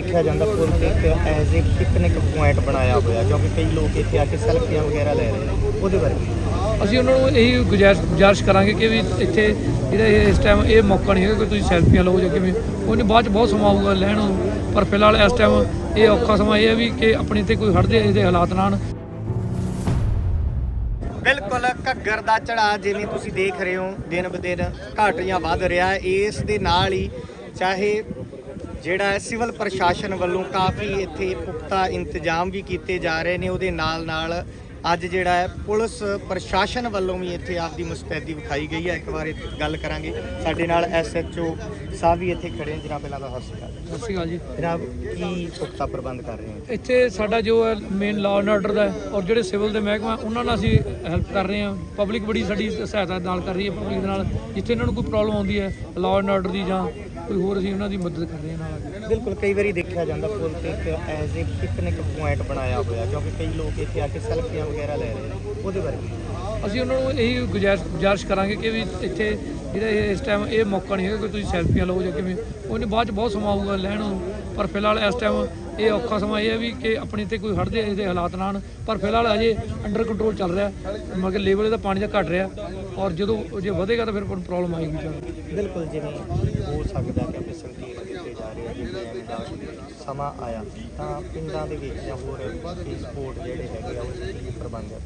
ਦੇਖਿਆ ਜਾਂਦਾ ਪੁਲ ਤੇ ਇੱਕ ਐਜ਼ ਅ ਪਿਕਨਿਕ ਪੁਆਇੰਟ ਬਣਾਇਆ ਹੋਇਆ ਕਿਉਂਕਿ ਕਈ ਲੋਕ ਇੱਥੇ ਆ ਕੇ ਸੈਲਫੀਆਂ ਵਗੈਰਾ ਲੈ ਰਹੇ ਨੇ ਉਹਦੇ ਬਾਰੇ। ਅਸੀਂ ਉਹਨਾਂ ਨੂੰ ਇਹੀ ਗੁਜ਼ਾਰਿਸ਼ ਗੁਜ਼ਾਰਿਸ਼ ਕਰਾਂਗੇ ਕਿ ਵੀ ਇੱਥੇ ਜਿਹੜਾ ਇਹ ਇਸ ਟਾਈਮ ਇਹ ਮੌਕਾ ਨਹੀਂ ਹੈਗਾ ਕਿ ਤੁਸੀਂ ਸੈਲਫੀਆਂ ਲਓ ਜਾਂ ਕਿਵੇਂ। ਨਹੀਂ ਬਾਅਦ ਚ ਬਹੁਤ ਸਮਾਂ ਆਊਗਾ ਲੈਣ ਨੂੰ ਪਰ ਫਿਲਹਾਲ ਇਸ ਟਾਈਮ ਇਹ ਔਖਾ ਸਮਾਂ ਇਹ ਹੈ ਵੀ ਕਿ ਆਪਣੇ ਤੇ ਕੋਈ ਹੜਦੇ ਇਹਦੇ ਹਾਲਾਤ ਨਾ ਆਉਣ। ਬਿਲਕੁਲ ਘੱਗਰ ਦਾ ਚੜਾ ਜਿਵੇਂ ਤੁਸੀਂ ਦੇਖ ਰਹੇ ਹੋ ਦਿਨ ਬ ਦਿਨ ਘਟ ਜਾਂ ਵੱਧ ਰਿਹਾ ਹੈ। ਇਸ ਦੇ ਨਾਲ ਹੀ ਚਾਹੇ ਜਿਹੜਾ ਹੈ, ਸਿਵਲ ਪ੍ਰਸ਼ਾਸਨ ਵੱਲੋਂ ਕਾਫੀ ਇੱਥੇ ਪੁਖਤਾ ਇੰਤਜ਼ਾਮ ਵੀ ਕੀਤੇ ਜਾ ਰਹੇ ਨੇ, ਉਹਦੇ ਨਾਲ ਨਾਲ ਅੱਜ ਜਿਹੜਾ ਹੈ ਪੁਲਿਸ ਪ੍ਰਸ਼ਾਸਨ ਵੱਲੋਂ ਵੀ ਇੱਥੇ ਆਪਦੀ ਮੁਸਤੈਦੀ ਵਿਖਾਈ ਗਈ ਹੈ। ਇੱਕ ਵਾਰ ਇੱਥੇ ਗੱਲ ਕਰਾਂਗੇ। ਸਾਡੇ ਨਾਲ ਐਸਐਚਓ ਸਾਹਿਬ ਵੀ ਇੱਥੇ ਖੜੇ ਨੇ। ਜਨਾਬ ਪਹਿਲਾਂ ਸ਼੍ਰੀ ਅਕਾਲ ਸਤਿ ਸ਼੍ਰੀ ਅਕਾਲ ਜੀ। ਜਨਾਬ ਕੀ ਪੁਖਤਾ ਪ੍ਰਬੰਧ ਕਰ ਰਹੇ ਹੋ ਇੱਥੇ? ਸਾਡਾ ਜੋ ਹੈ ਮੇਨ ਲਾਅ ਐਂਡ ਆਰਡਰ ਦਾ ਹੈ ਔਰ ਜਿਹੜੇ ਸਿਵਲ ਦੇ ਮਹਿਕਮਾ ਉਹਨਾਂ ਨਾਲ ਅਸੀਂ ਹੈਲਪ ਕਰ ਰਹੇ ਹਾਂ। ਪਬਲਿਕ ਬੜੀ ਸਾਡੀ ਸਹਾਇਤਾ ਨਾਲ ਕਰ ਰਹੀ ਹੈ ਪਬਲਿਕ ਦੇ ਨਾਲ। ਜਿੱਥੇ ਇਹਨਾਂ ਨੂੰ ਕੋਈ ਪ੍ਰੋਬਲਮ ਆਉਂਦੀ ਹੈ ਲਾਅ ਐਂਡ ਆਰਡਰ ਦੀ ਜਾਂ ਕੋਈ ਹੋਰ ਅਸੀਂ ਉਹਨਾਂ ਦੀ ਮਦਦ ਕਰ ਰਹੇ ਹਾਂ ਨਾਲ। ਬਿਲਕੁਲ ਕਈ ਵਾਰੀ ਦੇਖਿਆ ਜਾਂਦਾ ਪੁਲ ਤੇ ਇੱਕ ਐਜ਼ ਅ ਪਿਕਨਿਕ ਪੁਆਇੰਟ ਬਣਾਇਆ ਹੋਇਆ ਕਿਉਂਕਿ ਕਈ ਲੋਕ ਇੱਥੇ ਆ ਕੇ ਸੈਲਫੀਆਂ ਵਗੈਰਾ ਲੈ ਰਹੇ ਨੇ ਉਹਦੇ ਬਾਰੇ। ਅਸੀਂ ਉਹਨਾਂ ਨੂੰ ਇਹੀ ਗੁਜ਼ਾਰਿਸ਼ ਗੁਜ਼ਾਰਿਸ਼ ਕਰਾਂਗੇ ਕਿ ਵੀ ਇੱਥੇ ਜਿਹੜਾ ਇਹ ਇਸ ਟਾਈਮ ਇਹ ਮੌਕਾ ਨਹੀਂ ਹੈਗਾ ਕਿ ਤੁਸੀਂ ਸੈਲਫੀਆਂ ਲਓ ਜਾਂ ਕਿਵੇਂ। ਨਹੀਂ ਬਾਅਦ ਚ ਬਹੁਤ ਸਮਾਂ ਆਊਗਾ ਲੈਣ ਨੂੰ ਪਰ ਫਿਲਹਾਲ ਇਸ ਟਾਈਮ ਇਹ ਔਖਾ ਸਮਾਂ ਇਹ ਹੈ ਵੀ ਕਿ ਆਪਣੇ ਤੇ ਕੋਈ ਹੜਦੇ ਇਹਦੇ ਹਾਲਾਤ ਨਾ ਆਉਣ। ਪਰ ਫਿਲਹਾਲ ਅਜੇ ਅੰਡਰ ਕੰਟਰੋਲ ਚੱਲ ਰਿਹਾ ਮਗਰ ਲੈਵਲ ਇਹਦਾ ਪਾਣੀ ਦਾ ਘਟ ਰਿਹਾ ਔਰ ਜਦੋਂ ਜੇ ਵਧੇਗਾ ਤਾਂ ਫਿਰ ਪ੍ਰੋਬਲਮ ਆਏਗੀ ਬਿਲਕੁਲ ਜਿਵੇਂ ਹੋ ਸਕਦਾ ਕਿ ਜਾ ਰਹੇ ਆ ਲੈਣ ਦਾ ਸਮਾਂ ਆਇਆ, ਤਾਂ ਪਿੰਡਾਂ ਦੇ ਵਿੱਚ ਜਾਂ ਹੋਰ ਸਪੋਰਟ ਜਿਹੜੇ ਹੈਗੇ ਆ, ਉਹ ਪ੍ਰਬੰਧ ਹੈ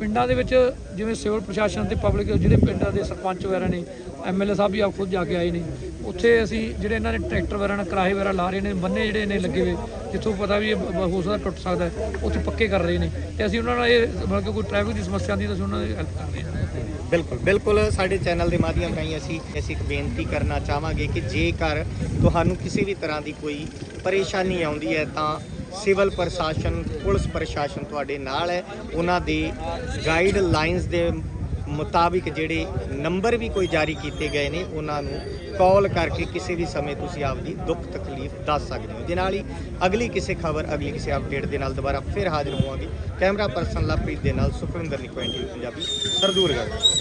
ਪਿੰਡਾਂ ਦੇ ਵਿੱਚ ਜਿਵੇਂ ਸਿਵਲ ਪ੍ਰਸ਼ਾਸਨ ਤੇ ਪਬਲਿਕ ਜਿਹੜੇ ਪਿੰਡਾਂ ਦੇ ਸਰਪੰਚ ਵਗੈਰਾ ਨੇ ਐਮਐਲਏ ਸਾਹਿਬ ਵੀ ਆਪ ਖੁਦ ਜਾ ਕੇ ਆਏ ਨੇ ਉੱਥੇ ਅਸੀਂ ਜਿਹੜੇ ਇਹਨਾਂ ਨੇ ਟਰੈਕਟਰ ਵਗੈਰਾ ਨਾਲ ਕਿਰਾਏ ਵਗੈਰਾ ਲਾ ਰਹੇ ਨੇ ਬੰਨੇ ਜਿਹੜੇ ਨੇ ਲੱਗੇ ਹੋਏ ਜਿੱਥੋਂ ਪਤਾ ਵੀ ਇਹ ਬ- ਹੋ ਸਕਦਾ ਟੁੱਟ ਸਕਦਾ ਹੈ, ਉੱਥੇ ਪੱਕੇ ਕਰ ਰਹੇ ਨੇ। ਤੇ ਅਸੀਂ ਉਹਨਾਂ ਨਾਲ ਇਹ ਮਤਲਬ ਕਿ ਕੋਈ ਟ੍ਰੈਫਿਕ ਦੀ ਸਮੱਸਿਆ ਆਉਂਦੀ ਤਾਂ ਅਸੀਂ ਉਹਨਾਂ ਦੀ ਹੈਲਪ ਕਰ ਰਹੇ ਹਾਂ। ਬਿਲਕੁਲ ਬਿਲਕੁਲ ਸਾਡੇ ਚੈਨਲ ਦੇ ਮਾਧਿਅਮ ਰਾਹੀਂ ਅਸੀਂ ਅਸੀਂ ਇੱਕ ਬੇਨਤੀ ਕਰਨਾ ਚਾਹਾਂਗੇ ਕਿ ਜੇਕਰ ਤੁਹਾਨੂੰ ਕਿਸੇ ਵੀ ਤਰ੍ਹਾਂ ਦੀ ਕੋਈ ਪਰੇਸ਼ਾਨੀ ਆਉਂਦੀ ਹੈ ਤਾਂ ਸਿਵਲ ਪ੍ਰਸ਼ਾਸਨ ਪੁਲਿਸ ਪ੍ਰਸ਼ਾਸਨ ਤੁਹਾਡੇ ਨਾਲ ਹੈ। ਉਹਨਾਂ ਦੇ ਗਾਈਡ ਲਾਈਨਸ ਦੇ ਮੁਤਾਬਿਕ ਜਿਹੜੇ ਨੰਬਰ ਵੀ ਕੋਈ ਜਾਰੀ ਕੀਤੇ ਗਏ ਨੇ, ਉਹਨਾਂ ਨੂੰ ਕਾਲ ਕਰਕੇ ਕਿਸੇ ਵੀ ਸਮੇਂ ਤੁਸੀਂ ਆਪਦੀ ਦੁੱਖ ਤਕਲੀਫ ਦੱਸ ਸਕਦੇ ਹੋ। ਦੇ ਨਾਲ ਹੀ ਅਗਲੀ ਕਿਸੇ ਖਬਰ, ਅਗਲੀ ਕਿਸੇ ਅਪਡੇਟ ਦੇ ਨਾਲ ਦੁਬਾਰਾ ਫਿਰ ਹਾਜ਼ਰ ਹੋਵਾਂਗੇ। ਕੈਮਰਾ ਪਰਸਨ ਲਵਪ੍ਰੀਤ ਦੇ ਨਾਲ ਸੁਖਵਿੰਦਰ ਨਿਕੋਇੰਟੀ ਪੰਜਾਬੀ ਸਰਦੂਰਗੜ੍ਹ।